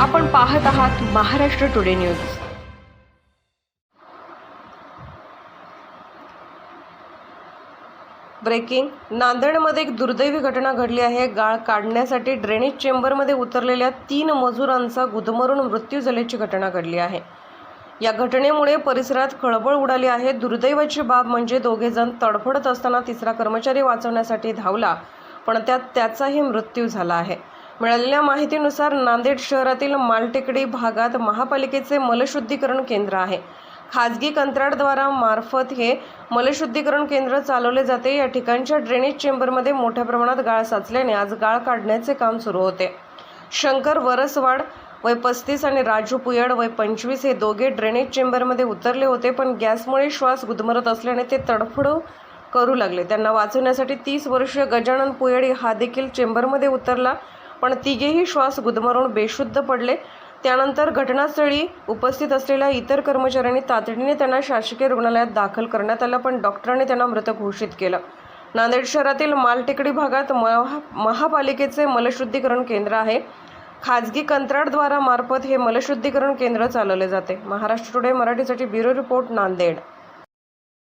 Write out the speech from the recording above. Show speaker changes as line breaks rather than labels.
आपण पाहत आहात महाराष्ट्र टुडे न्यूज. ब्रेकिंग. नांदेडमध्ये एक दुर्दैवी घटना घडली आहे. गाळ काढण्यासाठी ड्रेनेज चेंबरमध्ये उतरलेल्या तीन मजुरांचा गुदमरून मृत्यू झाल्याची घटना घडली आहे. या घटनेमुळे परिसरात खळबळ उडाली आहे. दुर्दैवाची बाब म्हणजे दोघे जण तडफडत असताना तिसरा कर्मचारी वाचवण्यासाठी धावला पण त्यात त्याचाही मृत्यू झाला आहे. मिळालेल्या माहितीनुसार नांदेड शहरातील मालटेकडी भागात महापालिकेचे मलशुद्धीकरण केंद्र आहे. खाजगी कंत्राटद्वारा मार्फत हे मलशुद्धीकरण केंद्र चालवले जाते. या ठिकाणच्या ड्रेनेज चेंबरमध्ये मोठ्या प्रमाणात गाळ साचल्याने आज गाळ काढण्याचे काम सुरू होते. शंकर वरसवाड वय पस्तीस आणि राजू पुयड वय पंचवीस हे दोघे ड्रेनेज चेंबरमध्ये उतरले होते पण गॅसमुळे श्वास गुदमरत असल्याने ते तडफडू करू लागले. त्यांना वाचवण्यासाठी तीस वर्षीय गजानन पुयड हा देखील चेंबरमध्ये उतरला. पण तिघेही श्वास गुदमरून बेशुद्ध पडले. त्यानंतर घटनास्थळी उपस्थित असलेल्या इतर कर्मचाऱ्यांनी तातडीने त्यांना शासकीय रुग्णालयात दाखल करण्यात आलं पण डॉक्टरांनी त्यांना मृत घोषित केलं. नांदेड शहरातील मालटेकडी भागात महा महापालिकेचे मलशुद्धीकरण केंद्र आहे. खाजगी कंत्राटद्वारा मार्फत हे मलशुद्धीकरण केंद्र चालवले जाते. महाराष्ट्र टुडे मराठीसाठी ब्युरो रिपोर्ट नांदेड.